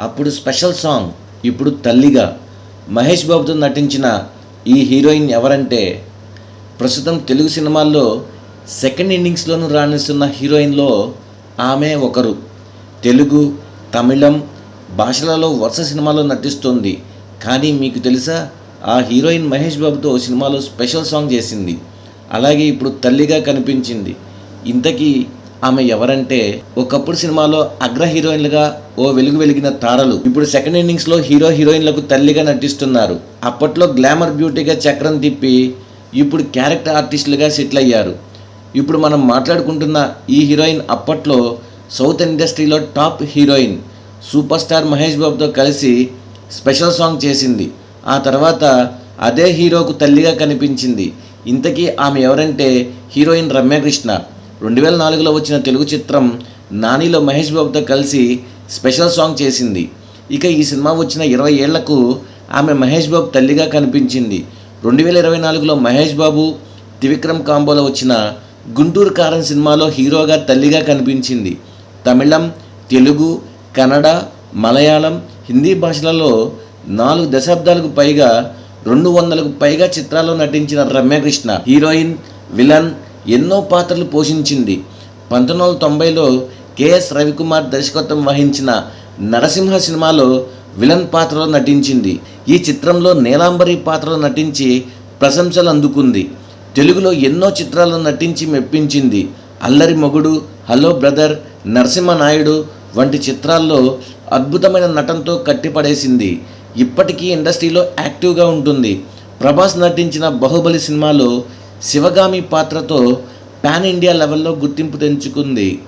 అప్పుడు special song ఇప్పుడు తల్లిగా. మహేష్ బాబుతో నటించిన ఈ హీరోయిన్ ఎవరంటే ప్రస్తుతం తెలుగు సినిమాల్లో సెకండ్ ఇన్నింగ్స్లోనూ రాణిస్తున్న హీరోయిన్లో ఆమె ఒకరు. తెలుగు తమిళం భాషలలో వరుస సినిమాలో నటిస్తోంది. కానీ మీకు తెలుసా ఆ హీరోయిన్ మహేష్ బాబుతో సినిమాలో స్పెషల్ సాంగ్ చేసింది. అలాగే ఇప్పుడు తల్లిగా కనిపించింది. ఇంతకీ ఆమె ఎవరంటే ఒకప్పుడు సినిమాలో అగ్ర హీరోయిన్లుగా ఓ వెలుగు వెలిగిన తారలు. ఇప్పుడు సెకండ్ ఇన్నింగ్స్లో హీరో హీరోయిన్లకు తల్లిగా నటిస్తున్నారు. అప్పట్లో గ్లామర్ బ్యూటీగా చక్రం తిప్పి ఇప్పుడు క్యారెక్టర్ ఆర్టిస్టులుగా సెటిల్ అయ్యారు. ఇప్పుడు మనం మాట్లాడుకుంటున్న ఈ హీరోయిన్ అప్పట్లో సౌత్ ఇండస్ట్రీలో top heroine super star Mahesh బాబుతో కలిసి స్పెషల్ సాంగ్ చేసింది. ఆ తర్వాత అదే హీరోకు తల్లిగా కనిపించింది. ఇంతకీ ఆమె ఎవరంటే హీరోయిన్ రమ్యకృష్ణ. రెండు వేల నాలుగులో వచ్చిన తెలుగు చిత్రం నానిలో మహేష్ బాబుతో కలిసి స్పెషల్ సాంగ్ చేసింది. ఇక ఈ సినిమా వచ్చిన ఇరవై ఏళ్ళకు ఆమె మహేష్ బాబు తల్లిగా కనిపించింది. రెండు వేల ఇరవై నాలుగులో మహేష్ బాబు త్రివిక్రమ్ కాంబోలో వచ్చిన గుంటూరు కారం సినిమాలో హీరోగా తల్లిగా కనిపించింది. తమిళం తెలుగు కన్నడ మలయాళం హిందీ భాషలలో నాలుగు దశాబ్దాలకు పైగా రెండు వందలకు పైగా చిత్రాల్లో నటించిన రమ్యకృష్ణ హీరోయిన్ విలన్ ఎన్నో పాత్రలు పోషించింది. పంతొమ్మిది వందల తొంభైలో కెఎస్ రవికుమార్ దర్శకత్వం వహించిన నరసింహ సినిమాలో విలన్ పాత్రలో నటించింది. ఈ చిత్రంలో నీలాంబరి పాత్రలో నటించి ప్రశంసలు అందుకుంది. తెలుగులో ఎన్నో చిత్రాల్లో నటించి మెప్పించింది. అల్లరి మొగుడు హలో బ్రదర్ నరసింహ నాయుడు వంటి చిత్రాల్లో అద్భుతమైన నటనతో కట్టిపడేసింది. ఇప్పటికీ ఇండస్ట్రీలో యాక్టివ్గా ఉంటుంది. ప్రభాస్ నటించిన బాహుబలి సినిమాలో శివగామి పాత్రతో పాన్ ఇండియా లెవెల్లో గుర్తింపు తెంచుకుంది.